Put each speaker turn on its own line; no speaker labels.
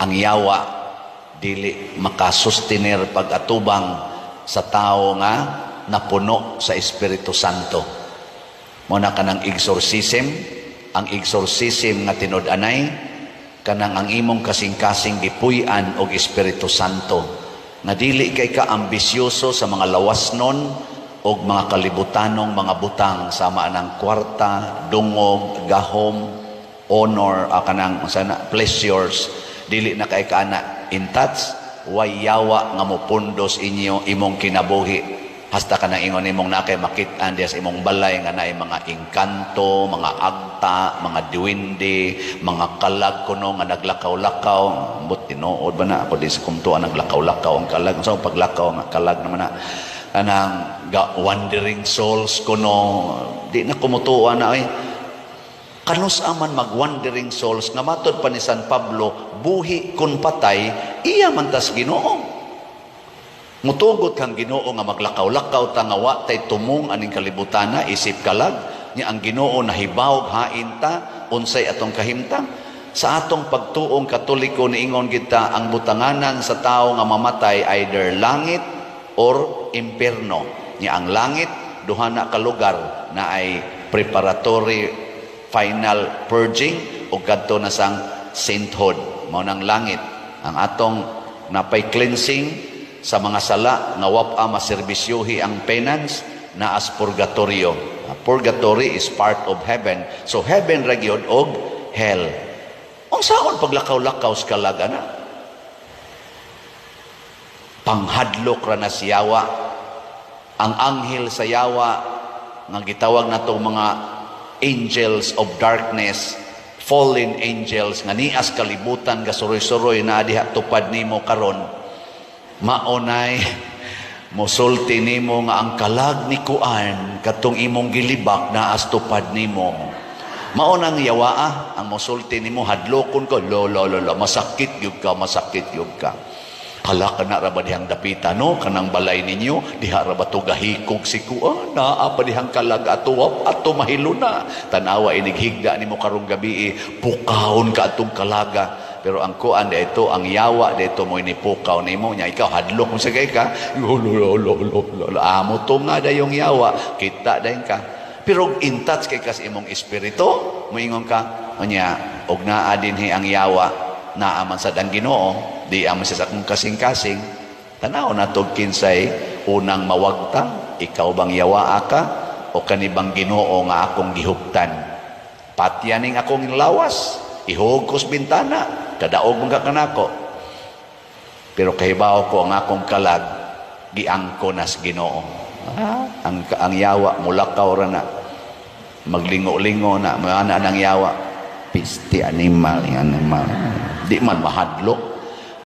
ang yawa dili makasustenir pag-atubang sa tao nga napuno sa Espiritu Santo. Muna ka ng exorcism, ang exorcism nga tinud-anay, kanang ang imong kasing-kasing gipuy-an og Espiritu Santo. Nga dili kay ka ambisyoso sa mga lawas nun og mga kalibutanong mga butang sama ng kwarta, dungog, gahom, honor, ah, kanang sana pleasures, dili na kay kana. In touch, way yawa nga mopundos inyo imong kinabuhi. Hasta ka nang ingon imong nakay makit-an diya sa imong balay nga naay mga engkanto, mga agta, mga duwende, mga kalag kuno nga naglakaw-lakaw. But tinuod ba na? Ako di sa kumtuan naglakaw-lakaw ang kalag. So paglakaw nga kalag naman na. Anang ga- wandering souls kuno di na kumutuan na ay kanus aman mag-wandering souls nga matod pa ni San Pablo buhi kun patay iya man tas Ginoo. Mutugot kang Ginoo nga maglakaw-lakaw tangawa tay tumong aning kalibutana isip kalag niya ang Ginoo nahibawog hain ta unsay atong kahimtang. Sa atong pagtuong katoliko niingon kita ang butanganan sa tao nga mamatay either langit or impierno niya ang langit duha na ka lugar na ay preparatory final purging o kadto na sang sainthood mao nang langit ang atong napay cleansing sa mga sala nga wapa maserbisyuhi ang penance na as purgatorio. Ah, Purgatory is part of heaven. So heaven ra og hell. Ang saon paglakaw-lakaw sa kalagana? Panghadlok ra na si Yawa. Ang anghel sa Yawa nga gitawag na mga angels of darkness fallen angels nga nias kalibutan gasuroy-suroy na diha tupad nimo karon. Maunay musulti nimo nga ang kalag ni kuan katong imong gilibak na astupad nimo. Maunang yawaa ang musulti nimo hadlokon ko lo lo lo lo masakit gyud ka masakit gyud ka kala ka na ra ba dihang dapita no? Kanang balay ninyo diha ra ba to gahikog si kuan naa pa dihang kalag atuwap ato mahilo na. Tanawa inighigda nimo karong gabi pukahon ka atong kalaga. Pero ang kuan de ito, ang yawa de ito mo inipukaw nimo. Nya ikaw hadlok mo sa kay ka. Amo to nga da yung yawa, kita dayon ka. Pero in touch kay kas imong espiritu, moingon ka, nya og naa dinhi ang yawa naa man sa dang Ginoo, di aman sa akong kasing-kasing. Tanaw na to kinsay unang mawagtang, ikaw bang yawa ka o kanibang Ginoo nga akong gihuptan. Patyaning akong lawas, ihugkos bintana, kadaog mga kanako. Pero kahibaw ko ang akong kalag, giangko nas ginoo. Ang, ang yawa, mulakaw ra na. Maglingo-lingo na, mga na ng yawa. Pisti animal, animal. Di man mahadlok.